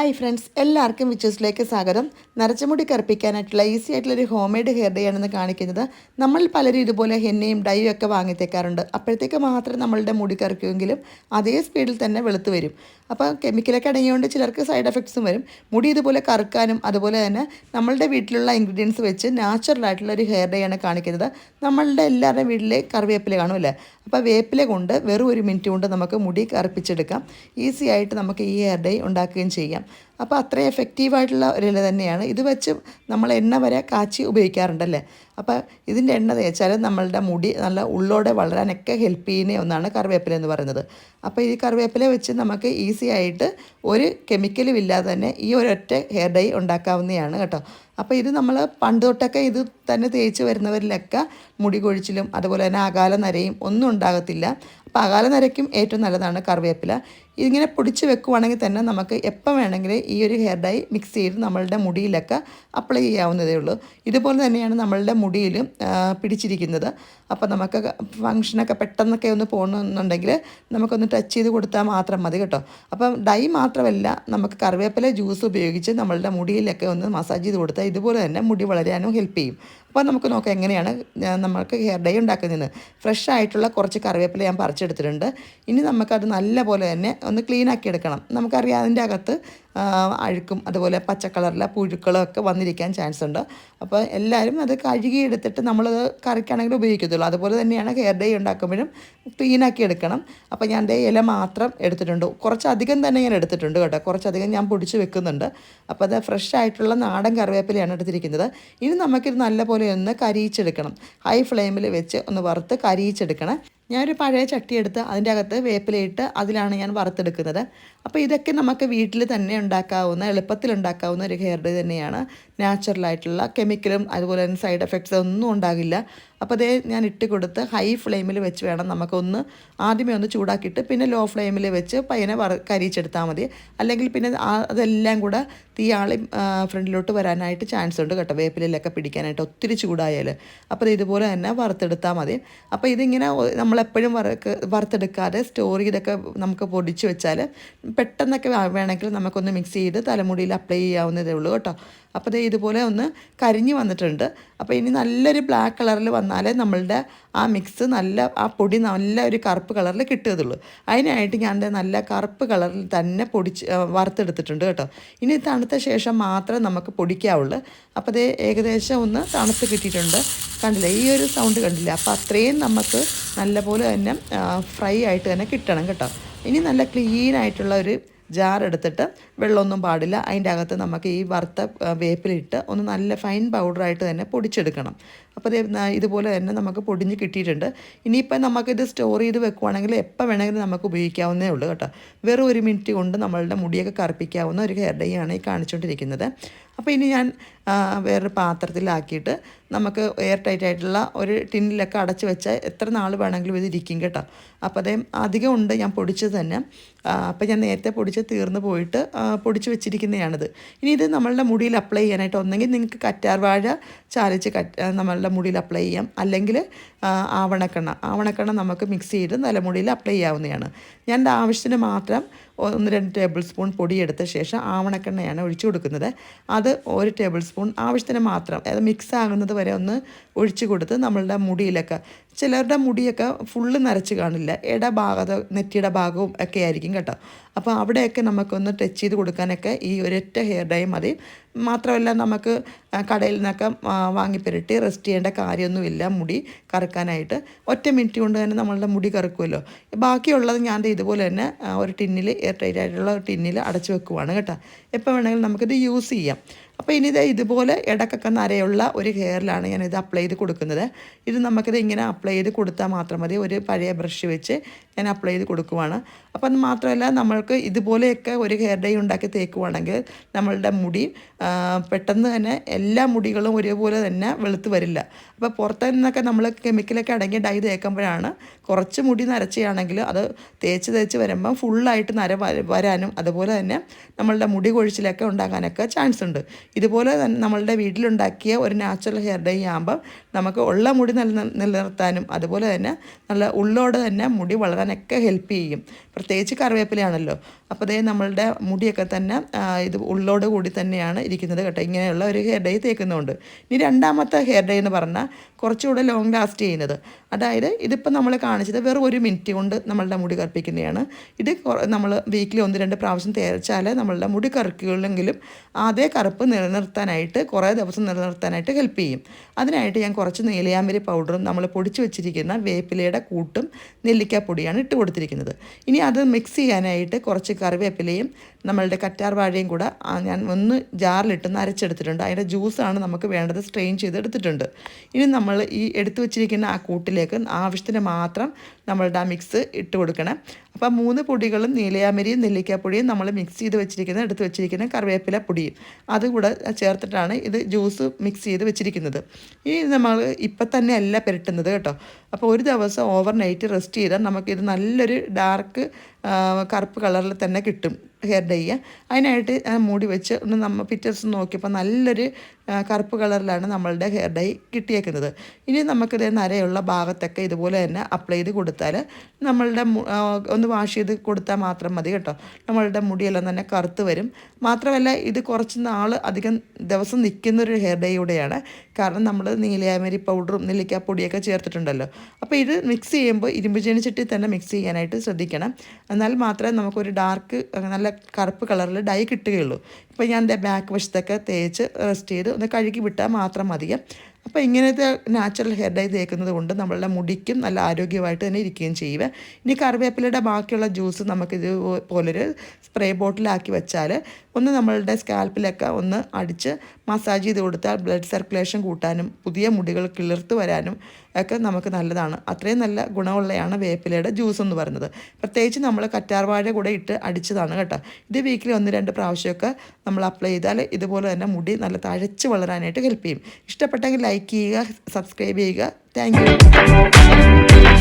Hi friends എല്ലാവർക്കും വിച്ചസിലേക്ക് സ്വാഗതം. നരച്ചമുടി കറുപ്പിക്കാനായിട്ടുള്ള easy ആയിട്ടുള്ള ഒരു ഹോം മെയ്ഡ് ഹെയർ ഡേ ആണെന്ന് കാണിക്കുന്നത് നമ്മൾ പലരും ഇതുപോലെ ഹെന്നയും ഡൈയും ഒക്കെ വാങ്ങിത്തേക്കാറുണ്ട്. അപ്പോഴത്തേക്ക് മാത്രം നമ്മളുടെ മുടി കറുക്കുമെങ്കിലും അതേ സ്പീഡിൽ തന്നെ വെളുത്ത് വരും. അപ്പോൾ കെമിക്കലൊക്കെ അടങ്ങിയതുകൊണ്ട് ചിലർക്ക് സൈഡ് എഫക്ട്സും വരും. മുടി ഇതുപോലെ കറുക്കാനും അതുപോലെ തന്നെ നമ്മളുടെ വീട്ടിലുള്ള ഇൻഗ്രീഡിയൻസ് വെച്ച് നാച്ചുറൽ ആയിട്ടുള്ള ഒരു ഹെയർ ഡേ ആണ് കാണിക്കുന്നത്. നമ്മളുടെ എല്ലാവരുടെയും വീട്ടിലെ കറിവേപ്പില കാണുമല്ലേ അപ്പോൾ വേപ്പില കൊണ്ട് വെറും ഒരു മിനിറ്റ് കൊണ്ട് നമുക്ക് മുടി കറുപ്പിച്ചെടുക്കാം. ഈസി ആയിട്ട് നമുക്ക് ഈ ഹെയർ ഡേ ഉണ്ടാക്കുകയും ചെയ്യാം. അപ്പോൾ അത്രയും എഫക്റ്റീവായിട്ടുള്ള ഒരു ഇല തന്നെയാണ്. ഇത് വെച്ച് നമ്മൾ എണ്ണ വരെ കാച്ചി ഉപയോഗിക്കാറുണ്ടല്ലേ? അപ്പോൾ ഇതിന്റെ എണ്ണ തേച്ചാൽ നമ്മളുടെ മുടി നല്ല ഉള്ളോടെ വളരാനൊക്കെ ഹെൽപ്പ് ചെയ്യുന്ന ഒന്നാണ് കറിവേപ്പില എന്ന് പറയുന്നത്. അപ്പോൾ ഈ കറിവേപ്പില വെച്ച് നമുക്ക് ഈസി ആയിട്ട് ഒരു കെമിക്കലും ഇല്ലാതെ തന്നെ ഈ ഒരൊറ്റ ഹെയർ ഡൈ ഉണ്ടാക്കാവുന്നതാണ് കേട്ടോ. അപ്പോൾ ഇത് നമ്മൾ പണ്ട് തൊട്ടൊക്കെ ഇത് തന്നെ തേച്ച് വരുന്നവരിലൊക്കെ മുടി കൊഴിച്ചിലും അതുപോലെ തന്നെ അകാല നരയും ഒന്നും ഉണ്ടാകത്തില്ല. അപ്പോൾ അകാല നരയ്ക്കും ഏറ്റവും നല്ലതാണ് കറിവേപ്പില. ഇതിങ്ങനെ പൊടിച്ച് വെക്കുവാണെങ്കിൽ തന്നെ നമുക്ക് എപ്പം വേണമെങ്കിലും ഈ ഒരു ഹെയർ ഡൈ മിക്സ് ചെയ്ത് നമ്മളുടെ മുടിയിലൊക്കെ അപ്ലൈ ചെയ്യാവുന്നതേ ഉള്ളൂ. ഇതുപോലെ തന്നെയാണ് നമ്മളുടെ മുടിയിലും പിടിച്ചിരിക്കുന്നത്. അപ്പോൾ നമുക്ക് ഫങ്ഷനൊക്കെ പെട്ടെന്നൊക്കെ ഒന്ന് പോകണമെന്നുണ്ടെങ്കിൽ നമുക്കൊന്ന് ടച്ച് ചെയ്ത് കൊടുത്താൽ മാത്രം മതി കേട്ടോ. അപ്പം ഡൈ മാത്രമല്ല നമുക്ക് കറിവേപ്പില ജ്യൂസ് ഉപയോഗിച്ച് നമ്മളുടെ മുടിയിലൊക്കെ ഒന്ന് മസാജ് ചെയ്ത് കൊടുത്താൽ ഇതുപോലെ തന്നെ മുടി വളരാനും ഹെൽപ്പ് ചെയ്യും. അപ്പോൾ നമുക്ക് നോക്കാം എങ്ങനെയാണ് നമുക്ക് ഹെയർ ഡൈ ഉണ്ടാക്കുന്നത് ഫ്രഷ് ആയിട്ടുള്ള കുറച്ച് കറിവേപ്പില ഞാൻ പറിച്ചെടുത്തിട്ടുണ്ട്. ഇനി നമുക്കത് നല്ല പോലെ തന്നെ ഒന്ന് ക്ലീൻ ആക്കി എടുക്കണം. നമുക്കറിയാം അതിന്റെ അകത്ത് അഴുക്കും അതുപോലെ പച്ച കളറിലെ പുഴുക്കളും ഒക്കെ വന്നിരിക്കാൻ ചാൻസ് ഉണ്ട്. അപ്പോൾ എല്ലാവരും അത് കഴുകിയെടുത്തിട്ട് നമ്മളത് കറിക്കാണെങ്കിൽ ഉപയോഗിക്കത്തുള്ളൂ. അതുപോലെ തന്നെയാണ് ഹെയർ ഡേ ഉണ്ടാക്കുമ്പോഴും ക്ലീനാക്കി എടുക്കണം. അപ്പോൾ ഞാൻ ഡേ ഇല മാത്രം എടുത്തിട്ടുണ്ട്. കുറച്ചധികം തന്നെ ഞാൻ എടുത്തിട്ടുണ്ട് കേട്ടോ. കുറച്ചധികം ഞാൻ പൊടിച്ച് വെക്കുന്നുണ്ട്. അപ്പോൾ അത് ഫ്രഷ് ആയിട്ടുള്ള നാടൻ കറിവേപ്പിലയാണ് എടുത്തിരിക്കുന്നത്. ഇനി നമുക്കിത് നല്ലപോലെ ഒന്ന് കരിയിച്ചെടുക്കണം. ഹൈ ഫ്ലെയിമിൽ വെച്ച് ഒന്ന് വറുത്ത് കരിയിച്ചെടുക്കണം. ഞാനൊരു പഴയ ചട്ടി എടുത്ത് അതിന്റെ അകത്ത് വേപ്പിലയിട്ട് അതിലാണ് ഞാൻ വറുത്തെടുക്കുന്നത്. അപ്പോൾ ഇതൊക്കെ നമുക്ക് വീട്ടിൽ തന്നെ ഉണ്ടാക്കാവുന്ന എളുപ്പത്തിൽ ഉണ്ടാക്കാവുന്ന ഒരു ഹെയർ ഡേ തന്നെയാണ്. നാച്ചുറലായിട്ടുള്ള കെമിക്കലും അതുപോലെ തന്നെ സൈഡ് എഫക്ട്സ് ഒന്നും ഉണ്ടാകില്ല. അപ്പോൾ അതേ ഞാൻ ഇട്ട് കൊടുത്ത് ഹൈ ഫ്ലെയിമിൽ വെച്ച് വേണം നമുക്കൊന്ന് ആദ്യമേ ഒന്ന് ചൂടാക്കിയിട്ട് പിന്നെ ലോ ഫ്ലെയിമിൽ വെച്ച് പയ്യനെ വറ കരിച്ചെടുത്താൽ മതി. അല്ലെങ്കിൽ പിന്നെ അതെല്ലാം കൂടെ തീയാളി ഫ്രണ്ടിലോട്ട് വരാനായിട്ട് ചാൻസ് ഉണ്ട് കേട്ടോ. വേപ്പിലൊക്കെ പിടിക്കാനായിട്ട് ഒത്തിരി ചൂടായാൽ. അപ്പോൾ ഇതുപോലെ തന്നെ വറുത്തെടുത്താൽ മതി. അപ്പോൾ ഇതിങ്ങനെ നമ്മളെപ്പോഴും വറക്ക് വറുത്തെടുക്കാതെ സ്റ്റോർ ചെയ്തൊക്കെ നമുക്ക് പൊടിച്ച് വെച്ചാൽ പെട്ടെന്നൊക്കെ വേണമെങ്കിൽ നമുക്കൊന്ന് മിക്സ് ചെയ്ത് തലമുടിയിൽ അപ്ലൈ ചെയ്യാവുന്നതേ ഉള്ളൂ കേട്ടോ. അപ്പോൾ ദേ ഇതുപോലെ ഒന്ന് കരിഞ്ഞ് വന്നിട്ടുണ്ട്. അപ്പോൾ ഇനി നല്ലൊരു ബ്ലാക്ക് കളറിൽ വന്നാലേ നമ്മളുടെ ആ മിക്സ് നല്ല ആ പൊടി നല്ല ഒരു കറുപ്പ് കളറിൽ കിട്ടുകയുള്ളൂ. അതിനായിട്ട് ഞാൻ നല്ല കറുപ്പ് കളറിൽ തന്നെ പൊടിച്ച് വറുത്തെടുത്തിട്ടുണ്ട് കേട്ടോ. ഇനി തണുത്ത ശേഷം മാത്രമേ നമുക്ക് പൊടിക്കാവുള്ളൂ. അപ്പോൾ അതേ ഏകദേശം ഒന്ന് തണുത്ത് കിട്ടിയിട്ടുണ്ട്. കണ്ടില്ലേ ഈ ഒരു സൗണ്ട് കണ്ടില്ല? അപ്പോൾ അത്രയും നമുക്ക് നല്ലപോലെ തന്നെ ഫ്രൈ ആയിട്ട് തന്നെ കിട്ടണം കേട്ടോ. ഇനി നല്ല ക്ലീൻ ആയിട്ടുള്ള ഒരു ജാർ എടുത്തിട്ട് വെള്ളമൊന്നും പാടില്ല. അതിന്റെ അകത്ത് നമുക്ക് ഈ വറുത്ത വേപ്പിലിട്ട് ഒന്ന് നല്ല ഫൈൻ പൗഡറായിട്ട് തന്നെ പൊടിച്ചെടുക്കണം. അപ്പോൾ ഇതുപോലെ തന്നെ നമുക്ക് പൊടിഞ്ഞ് കിട്ടിയിട്ടുണ്ട്. ഇനിയിപ്പോൾ നമുക്കിത് സ്റ്റോർ ചെയ്ത് വെക്കുവാണെങ്കിൽ എപ്പോൾ വേണമെങ്കിലും നമുക്ക് ഉപയോഗിക്കാവുന്നേ ഉള്ളൂ കേട്ടോ. വെറും ഒരു മിനിറ്റ് കൊണ്ട് നമ്മളുടെ മുടിയൊക്കെ കറുപ്പിക്കാവുന്ന ഒരു ഹെയർ ഡേ ആണ് ഈ കാണിച്ചുകൊണ്ടിരിക്കുന്നത് അപ്പോൾ ഇനി ഞാൻ വേറൊരു പാത്രത്തിലാക്കിയിട്ട് നമുക്ക് എയർ ടൈറ്റ് ആയിട്ടുള്ള ഒരു ടിന്നിലൊക്കെ അടച്ചു വെച്ചാൽ എത്ര നാൾ വേണമെങ്കിലും ഇത് ഇരിക്കും കേട്ടോ. അപ്പോൾ അതേ അധികം ഉണ്ട് ഞാൻ പൊടിച്ചത് തന്നെ. അപ്പോൾ ഞാൻ നേരത്തെ പൊടിച്ച് തീർന്നു പോയിട്ട് പൊടിച്ച് വെച്ചിരിക്കുന്നതാണിത്. ഇനി ഇത് നമ്മളുടെ മുടിയിൽ അപ്ലൈ ചെയ്യാനായിട്ട് ഒന്നെങ്കിൽ നിങ്ങൾക്ക് കറ്റാർവാഴ ചാലിച്ച് കറ്റ് നമ്മളുടെ മുടിയിൽ അപ്ലൈ ചെയ്യാം. അല്ലെങ്കിൽ ആവണക്കെണ്ണ. ആവണക്കെണ്ണ നമുക്ക് മിക്സ് ചെയ്ത് തലമുടിയിൽ അപ്ലൈ ചെയ്യാവുന്നതാണ്. ഞാൻ എന്റെ ആവശ്യത്തിന് മാത്രം ഒന്ന് രണ്ട് ടേബിൾ സ്പൂൺ പൊടിയെടുത്ത ശേഷം ആവണക്കെണ്ണയാണ് ഒഴിച്ചു കൊടുക്കുന്നത്. അത് ഒരു ടേബിൾ സ്പൂൺ ആവശ്യത്തിന് മാത്രം. അതായത് മിക്സ് ആകുന്നത് വരെ ഒന്ന് ഒഴിച്ചു കൊടുത്ത് നമ്മളുടെ മുടിയിലൊക്കെ. ചിലരുടെ മുടിയൊക്കെ ഫുള്ള് നരച്ച് കാണില്ല. ഇട ഭാഗത്ത് നെറ്റിയുടെ ഭാഗവും ഒക്കെ ആയിരിക്കും കേട്ടോ. അപ്പോൾ അവിടെയൊക്കെ നമുക്കൊന്ന് ടച്ച് ചെയ്ത് കൊടുക്കാനൊക്കെ ഈ ഒരൊറ്റ ഹെയർ ഡൈ മതി. മാത്രമല്ല നമുക്ക് കടയിൽ നിന്നൊക്കെ വാങ്ങിപ്പെരട്ടി റെസ്റ്റ് ചെയ്യേണ്ട കാര്യമൊന്നുമില്ല മുടി കറുക്കാനായിട്ട്. ഒറ്റ മിനിറ്റ് കൊണ്ട് തന്നെ നമ്മളുടെ മുടി കറുക്കുമല്ലോ. ബാക്കിയുള്ളത് ഞാൻ ഇതുപോലെ തന്നെ ഒരു ടിന്നിൽ എയർ ടൈറ്റ് ആയിട്ടുള്ള ടിന്നിൽ അടച്ചു വെക്കുവാണ് കേട്ടോ. എപ്പോൾ വേണമെങ്കിലും നമുക്കിത് യൂസ് ചെയ്യാം. അപ്പോൾ ഇനി ഇത് ഇതുപോലെ ഇടക്കൊക്കെ നരയുള്ള ഒരു ഹെയറിലാണ് ഞാൻ ഇത് അപ്ലൈ ചെയ്ത് കൊടുക്കുന്നത്. ഇത് നമുക്കിത് ഇങ്ങനെ അപ്ലൈ ചെയ്ത് കൊടുത്താൽ മാത്രം മതി. ഒരു പഴയ ബ്രഷ് വെച്ച് ഞാൻ അപ്ലൈ ചെയ്ത് കൊടുക്കുവാണ്. അപ്പം അത് മാത്രമല്ല നമ്മൾക്ക് ഇതുപോലെയൊക്കെ ഒരു ഹെയർ ഡൈ ഉണ്ടാക്കി തേക്കുവാണെങ്കിൽ നമ്മളുടെ മുടി പെട്ടെന്ന് തന്നെ എല്ലാ മുടികളും ഒരേപോലെ തന്നെ വെളുത്ത് വരില്ല. അപ്പോൾ പുറത്തു നിന്നൊക്കെ നമ്മൾ കെമിക്കലൊക്കെ അടങ്ങി ഡൈ തേക്കുമ്പോഴാണ് കുറച്ച് മുടി നരച്ചയാണെങ്കിൽ അത് തേച്ച് തേച്ച് വരുമ്പം ഫുള്ളായിട്ട് നര വരാനും അതുപോലെ തന്നെ നമ്മളുടെ മുടി കൊഴിച്ചിലൊക്കെ ഉണ്ടാകാനൊക്കെ ചാൻസ് ഉണ്ട്. ഇതുപോലെ തന്നെ നമ്മളുടെ വീട്ടിലുണ്ടാക്കിയ ഒരു നാച്ചുറൽ ഹെയർ ഡൈ ആകുമ്പം നമുക്ക് ഉള്ള മുടി നില നിലനിർത്താനും അതുപോലെ തന്നെ നല്ല ഉള്ളോടെ തന്നെ മുടി വളരാനൊക്കെ ഹെൽപ്പ് ചെയ്യും. പ്രത്യേകിച്ച് കറിവേപ്പിലയാണല്ലോ. അപ്പോൾ അതേ നമ്മളുടെ മുടിയൊക്കെ തന്നെ ഇത് ഉള്ളോട് കൂടി തന്നെയാണ് ഇരിക്കുന്നത് കേട്ടോ. ഇങ്ങനെയുള്ള ഒരു ഹെയർ ഡൈ തേക്കുന്നുണ്ട്. ഇനി രണ്ടാമത്തെ ഹെയർ ഡൈ എന്ന് പറഞ്ഞാൽ കുറച്ചുകൂടെ ലോങ് ലാസ്റ്റ് ചെയ്യുന്നത്. അതായത് ഇതിപ്പോൾ നമ്മൾ കാണിച്ചത് വെറും ഒരു മിനിറ്റ് കൊണ്ട് നമ്മളുടെ മുടി കറുപ്പിക്കുന്നതാണ്. ഇത് നമ്മൾ വീക്കിലി ഒന്ന് രണ്ട് പ്രാവശ്യം തേച്ചാൽ നമ്മളുടെ മുടി കറുക്കുകളെങ്കിലും അതേ കറുപ്പ് നിലനിർത്താനായിട്ട് കുറേ ദിവസം നിലനിർത്താനായിട്ട് ഹെൽപ്പ് ചെയ്യും. അതിനായിട്ട് ഞാൻ കുറച്ച് നീലയാമ്പരി പൗഡറും നമ്മൾ പൊടിച്ച് വെച്ചിരിക്കുന്ന വേപ്പിലയുടെ കൂട്ടും നെല്ലിക്കാപ്പൊടിയാണ് ഇട്ട് കൊടുത്തിരിക്കുന്നത്. ഇനി അത് മിക്സ് ചെയ്യാനായിട്ട് കുറച്ച് കറിവേപ്പിലയും നമ്മളുടെ കറ്റാർ വാഴയും കൂടെ ഞാൻ ഒന്ന് ജാറിലിട്ട് നരച്ചെടുത്തിട്ടുണ്ട്. അതിന്റെ ജ്യൂസാണ് നമുക്ക് വേണ്ടത് സ്ട്രെയിൻ ചെയ്ത് എടുത്തിട്ടുണ്ട് ഇനി നമ്മൾ ഈ എടുത്തു വെച്ചിരിക്കുന്ന ആ കൂട്ടിലേക്ക് ആവശ്യത്തിന് മാത്രം നമ്മളുടെ ആ മിക്സ് ഇട്ട് കൊടുക്കണം. അപ്പോൾ മൂന്ന് പൊടികളും നീലയാമരിയും നെല്ലിക്കാപ്പൊടിയും നമ്മൾ മിക്സ് ചെയ്ത് വെച്ചിരിക്കുന്ന എടുത്ത് വെച്ചിരിക്കുന്ന കറിവേപ്പില പൊടിയും. അതുകൂടെ ചേർത്തിട്ടാണ് ഇത് ജ്യൂസ് മിക്സ് ചെയ്ത് വെച്ചിരിക്കുന്നത്. ഈ നമ്മൾ ഇപ്പം തന്നെ അല്ല പുരട്ടുന്നത് കേട്ടോ. അപ്പോൾ ഒരു ദിവസം ഓവർ നൈറ്റ് റെസ്റ്റ് ചെയ്താൽ നമുക്കിത് നല്ലൊരു ഡാർക്ക് കറുപ്പ് കളറിൽ തന്നെ കിട്ടും ഹെയർ ഡൈ. അതിനായിട്ട് മൂടി വെച്ച് ഒന്ന് നമ്മൾ പിക്ചേഴ്സ് നോക്കിയപ്പോൾ നല്ലൊരു കറുപ്പ് കളറിലാണ് നമ്മളുടെ ഹെയർ ഡൈ കിട്ടിയേക്കുന്നത്. ഇനി നമുക്കിത് നരയുള്ള ഭാഗത്തൊക്കെ ഇതുപോലെ തന്നെ അപ്ലൈ ചെയ്ത് കൊടുത്താൽ നമ്മളുടെ ഒന്ന് വാഷ് ചെയ്ത് കൊടുത്താൽ മാത്രം മതി കേട്ടോ. നമ്മളുടെ മുടിയെല്ലാം തന്നെ കറുത്ത് വരും. മാത്രമല്ല ഇത് കുറച്ച് നാൾ അധികം ദിവസം നിൽക്കുന്നൊരു ഹെയർ ഡൈ കൂടെയാണ്. കാരണം നമ്മൾ നീലയാമരി പൗഡറും നെല്ലിക്കാപ്പൊടിയൊക്കെ ചേർത്തിട്ടുണ്ടല്ലോ. അപ്പോൾ ഇത് മിക്സ് ചെയ്യുമ്പോൾ ഇരുമ്പ് ചീനിച്ചട്ടി തന്നെ മിക്സ് ചെയ്യാനായിട്ട് ശ്രദ്ധിക്കണം. എന്നാൽ മാത്രമേ നമുക്കൊരു ഡാർക്ക് നല്ല കറുപ്പ് കളറിൽ ഡൈ കിട്ടുകയുള്ളൂ. ഇപ്പോൾ ഞാൻ എന്റെ ബാക്ക് വശത്തൊക്കെ തേച്ച് റെസ്റ്റ് ചെയ്ത് ഒന്ന് കഴുകി വിട്ടാൽ മാത്രം മതിയെ. അപ്പോൾ ഇങ്ങനത്തെ നാച്ചുറൽ ഹെയർ ഡൈ തേക്കുന്നത് കൊണ്ട് നമ്മളുടെ മുടിക്കും നല്ല ആരോഗ്യമായിട്ട് തന്നെ ഇരിക്കുകയും ചെയ്യുക. ഇനി കറിവേപ്പിലയുടെ ബാക്കിയുള്ള ജ്യൂസ് നമുക്ക് ഇതുപോലൊരു സ്പ്രേ ബോട്ടിലാക്കി വെച്ചാൽ ഒന്ന് നമ്മളുടെ സ്കാൽപ്പിലൊക്കെ ഒന്ന് അടിച്ച് മസാജ് ചെയ്ത് കൊടുത്താൽ ബ്ലഡ് സർക്കുലേഷൻ കൂട്ടാനും പുതിയ മുടികൾ കിളിർത്ത് വരാനും ഒക്കെ നമുക്ക് നല്ലതാണ്. അത്രയും നല്ല ഗുണമുള്ളതാണ് വേപ്പിലയുടെ ജ്യൂസ് എന്ന് പറയുന്നത്. പ്രത്യേകിച്ച് നമ്മൾ കറ്റാർവാഴ കൂടെ ഇട്ട് അടിച്ചതാണ് കേട്ടോ. ഇത് വീക്കിലി ഒന്ന് രണ്ട് പ്രാവശ്യമൊക്കെ നമ്മൾ അപ്ലൈ ചെയ്താൽ ഇതുപോലെ തന്നെ മുടി നല്ല തഴച്ച് വളരാനായിട്ട് ഹെൽപ്പ് ചെയ്യും. ഇഷ്ടപ്പെട്ടെങ്കിൽ ലൈക്ക് ചെയ്യുക സബ്സ്ക്രൈബ് ചെയ്യുക താങ്ക് യു